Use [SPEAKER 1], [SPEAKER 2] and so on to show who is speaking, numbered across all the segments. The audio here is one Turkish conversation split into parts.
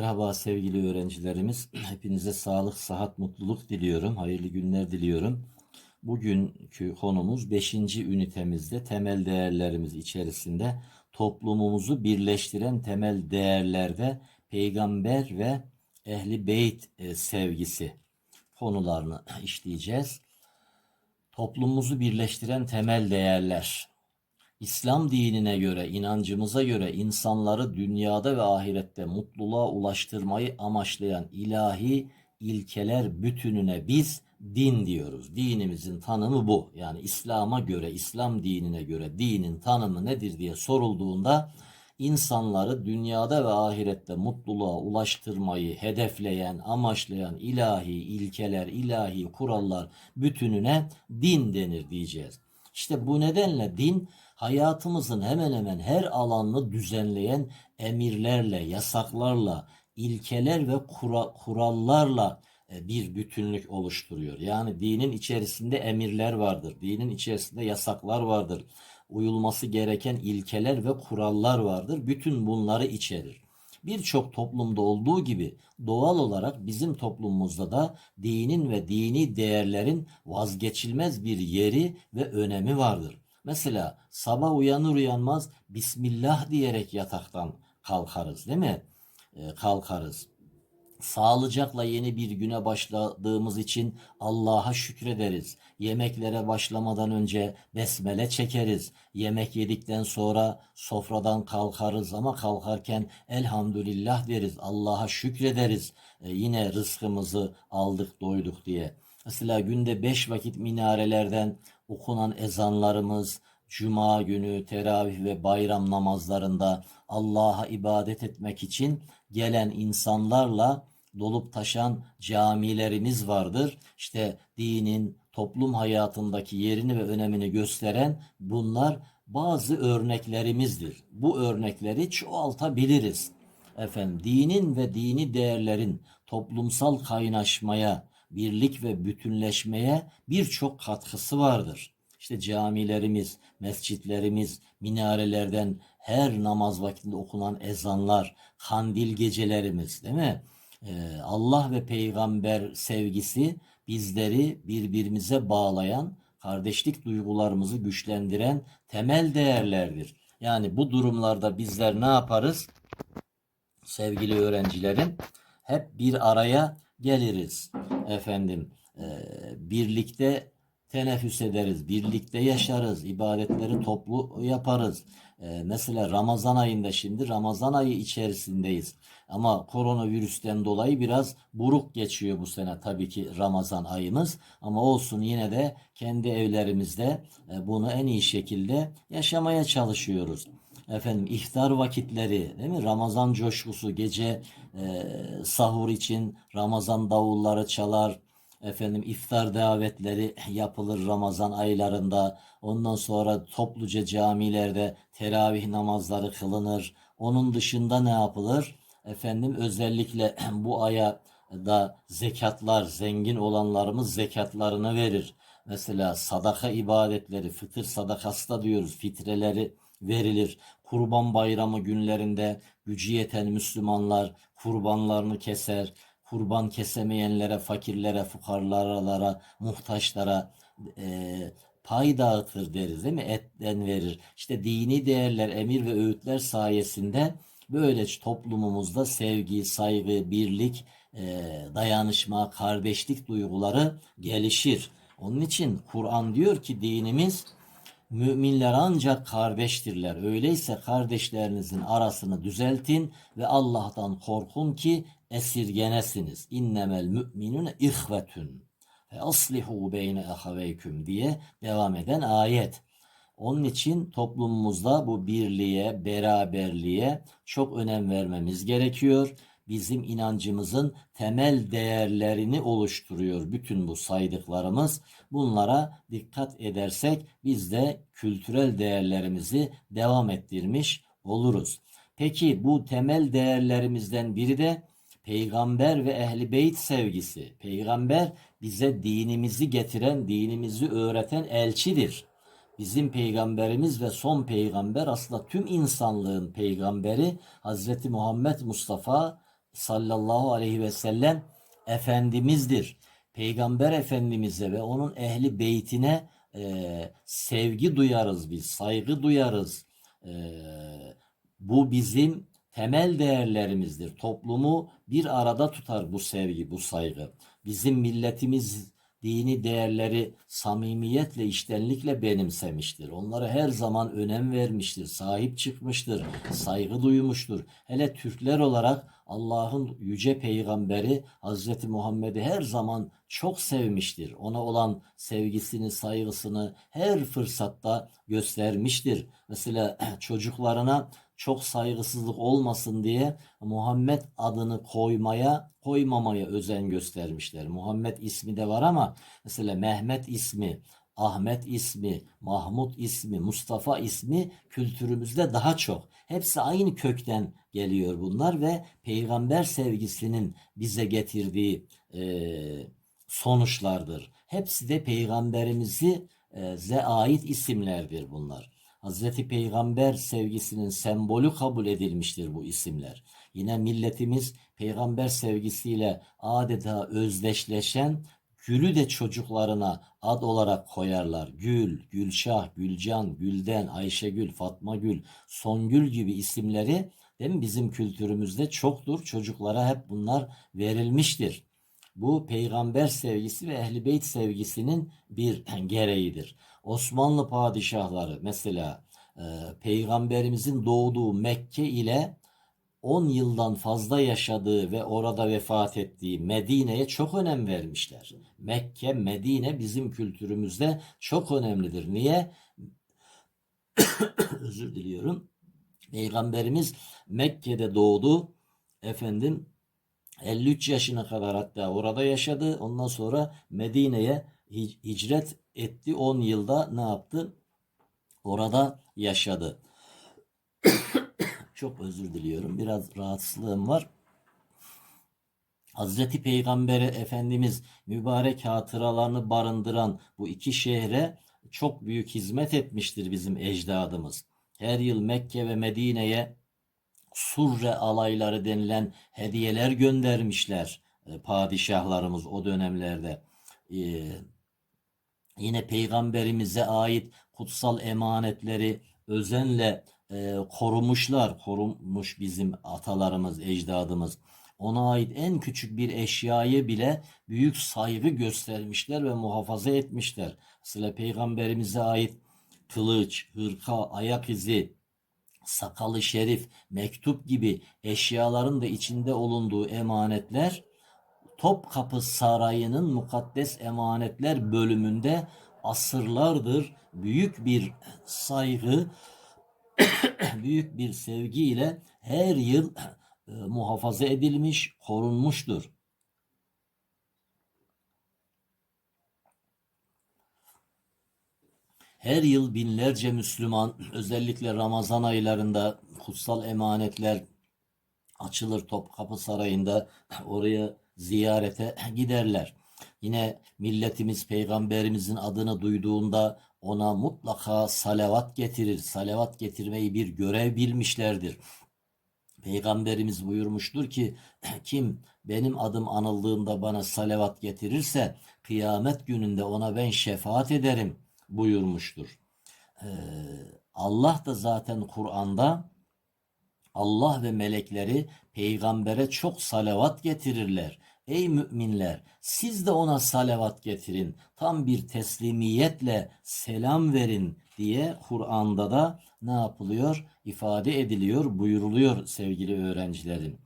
[SPEAKER 1] Merhaba sevgili öğrencilerimiz. Hepinize sağlık, sıhhat, mutluluk diliyorum. Hayırlı günler diliyorum. Bugünkü konumuz 5. ünitemizde temel değerlerimiz içerisinde toplumumuzu birleştiren temel değerlerde peygamber ve ehli beyt e, sevgisi konularını işleyeceğiz. Toplumumuzu birleştiren temel değerler. İslam dinine göre, inancımıza göre insanları dünyada ve ahirette mutluluğa ulaştırmayı amaçlayan ilahi ilkeler bütününe biz din diyoruz. Dinimizin tanımı bu. Yani İslam'a göre, İslam dinine göre dinin tanımı nedir diye sorulduğunda insanları dünyada ve ahirette mutluluğa ulaştırmayı hedefleyen, amaçlayan ilahi ilkeler, ilahi kurallar bütününe din denir diyeceğiz. İşte bu nedenle din hayatımızın hemen hemen her alanını düzenleyen emirlerle, yasaklarla, ilkeler ve kura, kurallarla e, bir bütünlük oluşturuyor. Yani dinin içerisinde emirler vardır. Dinin içerisinde yasaklar vardır. Uyulması gereken ilkeler ve kurallar vardır. Bütün bunları içerir. Birçok toplumda olduğu gibi doğal olarak bizim toplumumuzda da dinin ve dini değerlerin vazgeçilmez bir yeri ve önemi vardır. Mesela sabah uyanır uyanmaz Bismillah diyerek yataktan kalkarız değil mi? Ee, kalkarız. Sağlıcakla yeni bir güne başladığımız için Allah'a şükrederiz. Yemeklere başlamadan önce besmele çekeriz. Yemek yedikten sonra sofradan kalkarız ama kalkarken elhamdülillah deriz. Allah'a şükrederiz. Ee, yine rızkımızı aldık doyduk diye. Mesela günde beş vakit minarelerden okunan ezanlarımız, Cuma günü teravih ve bayram namazlarında Allah'a ibadet etmek için gelen insanlarla dolup taşan camilerimiz vardır. İşte dinin toplum hayatındaki yerini ve önemini gösteren bunlar bazı örneklerimizdir. Bu örnekleri çoğaltabiliriz. Efendim dinin ve dini değerlerin toplumsal kaynaşmaya, birlik ve bütünleşmeye birçok katkısı vardır. İşte camilerimiz, mescitlerimiz, minarelerden her namaz vaktinde okunan ezanlar, kandil gecelerimiz değil mi? Ee, Allah ve peygamber sevgisi bizleri birbirimize bağlayan, kardeşlik duygularımızı güçlendiren temel değerlerdir. Yani bu durumlarda bizler ne yaparız? Sevgili öğrencilerim, hep bir araya geliriz. Efendim, e, birlikte teneffüs ederiz, birlikte yaşarız, ibadetleri toplu yaparız. Ee, mesela Ramazan ayında şimdi Ramazan ayı içerisindeyiz. Ama koronavirüsten dolayı biraz buruk geçiyor bu sene tabii ki Ramazan ayımız. Ama olsun yine de kendi evlerimizde e, bunu en iyi şekilde yaşamaya çalışıyoruz. Efendim iftar vakitleri değil mi? Ramazan coşkusu gece e, sahur için Ramazan davulları çalar efendim iftar davetleri yapılır Ramazan aylarında. Ondan sonra topluca camilerde teravih namazları kılınır. Onun dışında ne yapılır? Efendim özellikle bu aya da zekatlar zengin olanlarımız zekatlarını verir. Mesela sadaka ibadetleri, fıtır sadakası da diyoruz, fitreleri verilir. Kurban bayramı günlerinde gücü yeten Müslümanlar kurbanlarını keser kurban kesemeyenlere, fakirlere, fukarlara, muhtaçlara e, pay dağıtır deriz değil mi? Etten verir. İşte dini değerler, emir ve öğütler sayesinde böyle toplumumuzda sevgi, saygı, birlik, e, dayanışma, kardeşlik duyguları gelişir. Onun için Kur'an diyor ki dinimiz Müminler ancak kardeştirler. Öyleyse kardeşlerinizin arasını düzeltin ve Allah'tan korkun ki esirgenesiniz. İnnemel müminune ihvetün ve aslihu beyne ahaveyküm diye devam eden ayet. Onun için toplumumuzda bu birliğe, beraberliğe çok önem vermemiz gerekiyor bizim inancımızın temel değerlerini oluşturuyor bütün bu saydıklarımız. Bunlara dikkat edersek biz de kültürel değerlerimizi devam ettirmiş oluruz. Peki bu temel değerlerimizden biri de peygamber ve ehli beyt sevgisi. Peygamber bize dinimizi getiren, dinimizi öğreten elçidir. Bizim peygamberimiz ve son peygamber aslında tüm insanlığın peygamberi Hazreti Muhammed Mustafa sallallahu aleyhi ve sellem Efendimizdir. Peygamber Efendimiz'e ve onun ehli beytine e, sevgi duyarız biz, saygı duyarız. E, bu bizim temel değerlerimizdir. Toplumu bir arada tutar bu sevgi, bu saygı. Bizim milletimiz dini değerleri samimiyetle, iştenlikle benimsemiştir. Onlara her zaman önem vermiştir, sahip çıkmıştır, saygı duymuştur. Hele Türkler olarak Allah'ın yüce peygamberi Hazreti Muhammed'i her zaman çok sevmiştir. Ona olan sevgisini, saygısını her fırsatta göstermiştir. Mesela çocuklarına çok saygısızlık olmasın diye Muhammed adını koymaya, koymamaya özen göstermişler. Muhammed ismi de var ama mesela Mehmet ismi, Ahmet ismi, Mahmut ismi, Mustafa ismi kültürümüzde daha çok. Hepsi aynı kökten geliyor bunlar ve peygamber sevgisinin bize getirdiği e, sonuçlardır. Hepsi de peygamberimizi e, ait isimlerdir bunlar. Hazreti Peygamber sevgisinin sembolü kabul edilmiştir bu isimler. Yine milletimiz peygamber sevgisiyle adeta özdeşleşen Gül'ü de çocuklarına ad olarak koyarlar. Gül, Gülşah, Gülcan, Gülden, Ayşegül, Fatma Gül, Songül gibi isimleri değil mi? bizim kültürümüzde çoktur. Çocuklara hep bunlar verilmiştir. Bu peygamber sevgisi ve ehli beyt sevgisinin bir gereğidir. Osmanlı padişahları mesela e, peygamberimizin doğduğu Mekke ile 10 yıldan fazla yaşadığı ve orada vefat ettiği Medine'ye çok önem vermişler. Mekke, Medine bizim kültürümüzde çok önemlidir. Niye? Özür diliyorum. Peygamberimiz Mekke'de doğdu. Efendim 53 yaşına kadar hatta orada yaşadı. Ondan sonra Medine'ye hicret etti. 10 yılda ne yaptı? Orada yaşadı. Çok özür diliyorum. Biraz rahatsızlığım var. Hazreti Peygamber Efendimiz mübarek hatıralarını barındıran bu iki şehre çok büyük hizmet etmiştir bizim ecdadımız. Her yıl Mekke ve Medine'ye surre alayları denilen hediyeler göndermişler e, padişahlarımız o dönemlerde. Ee, yine peygamberimize ait kutsal emanetleri özenle e, korumuşlar. Korunmuş bizim atalarımız, ecdadımız. Ona ait en küçük bir eşyayı bile büyük saygı göstermişler ve muhafaza etmişler. Mesela peygamberimize ait kılıç, hırka, ayak izi, sakalı şerif, mektup gibi eşyaların da içinde olunduğu emanetler Topkapı Sarayı'nın mukaddes emanetler bölümünde asırlardır büyük bir saygı, büyük bir sevgi ile her yıl e, muhafaza edilmiş, korunmuştur. Her yıl binlerce Müslüman özellikle Ramazan aylarında kutsal emanetler açılır Topkapı Sarayı'nda oraya ziyarete giderler. Yine milletimiz peygamberimizin adını duyduğunda ona mutlaka salavat getirir. Salavat getirmeyi bir görev bilmişlerdir. Peygamberimiz buyurmuştur ki kim benim adım anıldığında bana salavat getirirse kıyamet gününde ona ben şefaat ederim buyurmuştur. Ee, Allah da zaten Kur'an'da Allah ve melekleri peygambere çok salavat getirirler. Ey müminler siz de ona salavat getirin. Tam bir teslimiyetle selam verin diye Kur'an'da da ne yapılıyor? ifade ediliyor, buyuruluyor sevgili öğrencilerim.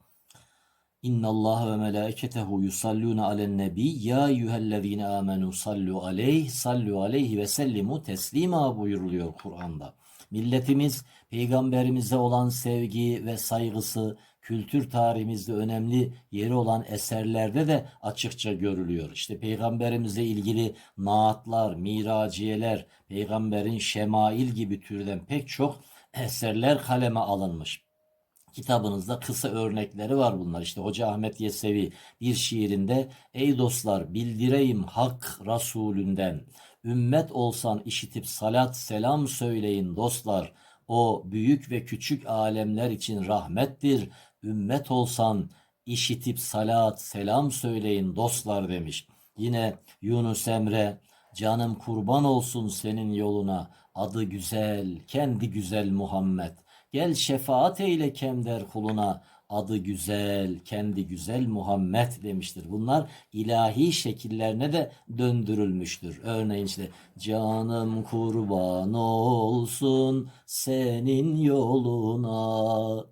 [SPEAKER 1] İnna Allah ve melaiketehu yusalluna alen nebi ya eyyühellezine amenu sallu aleyh sallu aleyhi ve sellimu teslima buyuruluyor Kur'an'da. Milletimiz peygamberimize olan sevgi ve saygısı kültür tarihimizde önemli yeri olan eserlerde de açıkça görülüyor. İşte peygamberimizle ilgili naatlar, miraciyeler, peygamberin şemail gibi türden pek çok eserler kaleme alınmış. Kitabınızda kısa örnekleri var bunlar. İşte Hoca Ahmet Yesevi bir şiirinde Ey dostlar bildireyim hak Resulünden. Ümmet olsan işitip salat selam söyleyin dostlar. O büyük ve küçük alemler için rahmettir ümmet olsan işitip salat, selam söyleyin dostlar demiş. Yine Yunus Emre, canım kurban olsun senin yoluna, adı güzel, kendi güzel Muhammed. Gel şefaat eyle kemder kuluna, adı güzel, kendi güzel Muhammed demiştir. Bunlar ilahi şekillerine de döndürülmüştür. Örneğin işte canım kurban olsun senin yoluna.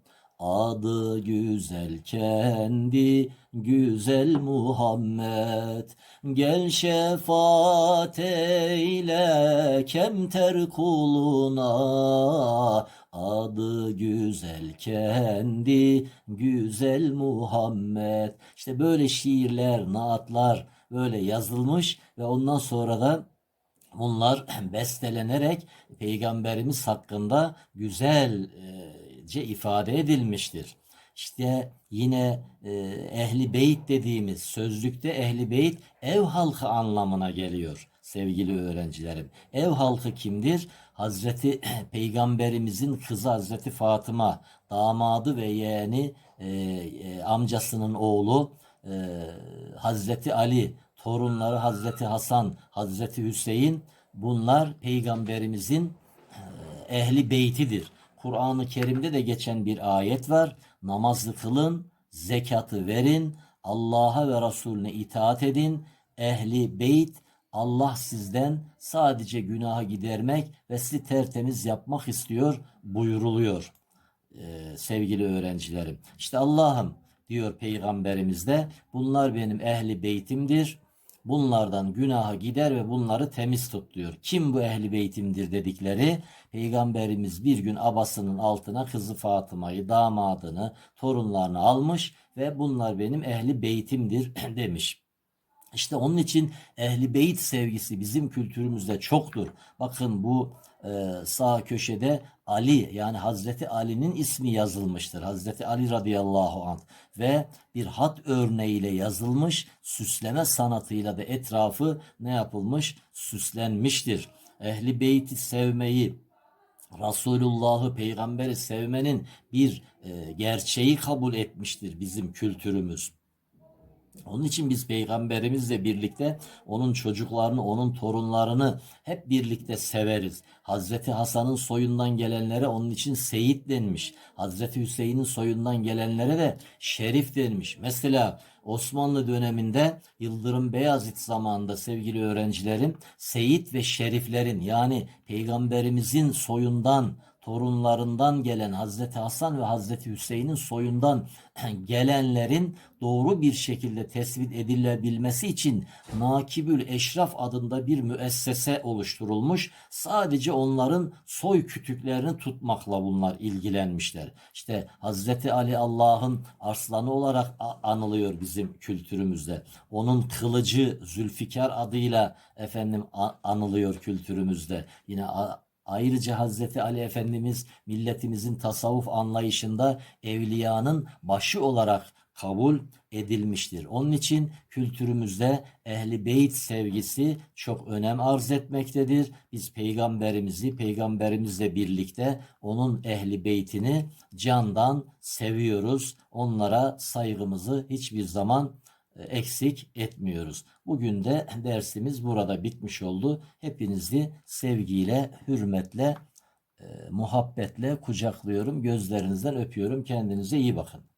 [SPEAKER 1] Adı güzel kendi güzel Muhammed. Gel şefaat eyle kemter kuluna. Adı güzel kendi güzel Muhammed. İşte böyle şiirler, naatlar böyle yazılmış ve ondan sonra da Bunlar bestelenerek Peygamberimiz hakkında güzelce ifade edilmiştir. İşte yine e, ehli beyt dediğimiz sözlükte ehli beyt ev halkı anlamına geliyor sevgili öğrencilerim. Ev halkı kimdir? Hazreti Peygamberimizin kızı Hazreti Fatıma, damadı ve yeğeni e, e, amcasının oğlu e, Hazreti Ali, torunları Hazreti Hasan, Hazreti Hüseyin bunlar peygamberimizin e, ehli beytidir. Kur'an-ı Kerim'de de geçen bir ayet var. Namazı kılın, zekatı verin, Allah'a ve Resulüne itaat edin. Ehli beyt Allah sizden sadece günaha gidermek ve sizi tertemiz yapmak istiyor buyuruluyor Ee, sevgili öğrencilerim. İşte Allah'ım diyor peygamberimiz de bunlar benim ehli beytimdir. Bunlardan günaha gider ve bunları temiz tut diyor. Kim bu ehli beytimdir dedikleri peygamberimiz bir gün abasının altına kızı Fatıma'yı, damadını, torunlarını almış ve bunlar benim ehli beytimdir demiş. İşte onun için ehli beyt sevgisi bizim kültürümüzde çoktur. Bakın bu sağ köşede Ali yani Hazreti Ali'nin ismi yazılmıştır. Hazreti Ali radıyallahu anh ve bir hat örneğiyle yazılmış süsleme sanatıyla da etrafı ne yapılmış? Süslenmiştir. Ehli beyti sevmeyi, Resulullah'ı, peygamberi sevmenin bir e, gerçeği kabul etmiştir bizim kültürümüz. Onun için biz peygamberimizle birlikte onun çocuklarını, onun torunlarını hep birlikte severiz. Hazreti Hasan'ın soyundan gelenlere onun için Seyit denmiş. Hazreti Hüseyin'in soyundan gelenlere de Şerif denmiş. Mesela Osmanlı döneminde Yıldırım Beyazıt zamanında sevgili öğrencilerim Seyit ve Şeriflerin yani peygamberimizin soyundan torunlarından gelen Hazreti Hasan ve Hazreti Hüseyin'in soyundan gelenlerin doğru bir şekilde tespit edilebilmesi için Nakibül Eşraf adında bir müessese oluşturulmuş. Sadece onların soy kütüklerini tutmakla bunlar ilgilenmişler. İşte Hazreti Ali Allah'ın arslanı olarak anılıyor bizim kültürümüzde. Onun kılıcı Zülfikar adıyla efendim anılıyor kültürümüzde. Yine Ayrıca Hazreti Ali Efendimiz milletimizin tasavvuf anlayışında evliyanın başı olarak kabul edilmiştir. Onun için kültürümüzde ehli beyt sevgisi çok önem arz etmektedir. Biz peygamberimizi peygamberimizle birlikte onun ehli beytini candan seviyoruz. Onlara saygımızı hiçbir zaman eksik etmiyoruz. Bugün de dersimiz burada bitmiş oldu. Hepinizi sevgiyle, hürmetle, e, muhabbetle kucaklıyorum. Gözlerinizden öpüyorum. Kendinize iyi bakın.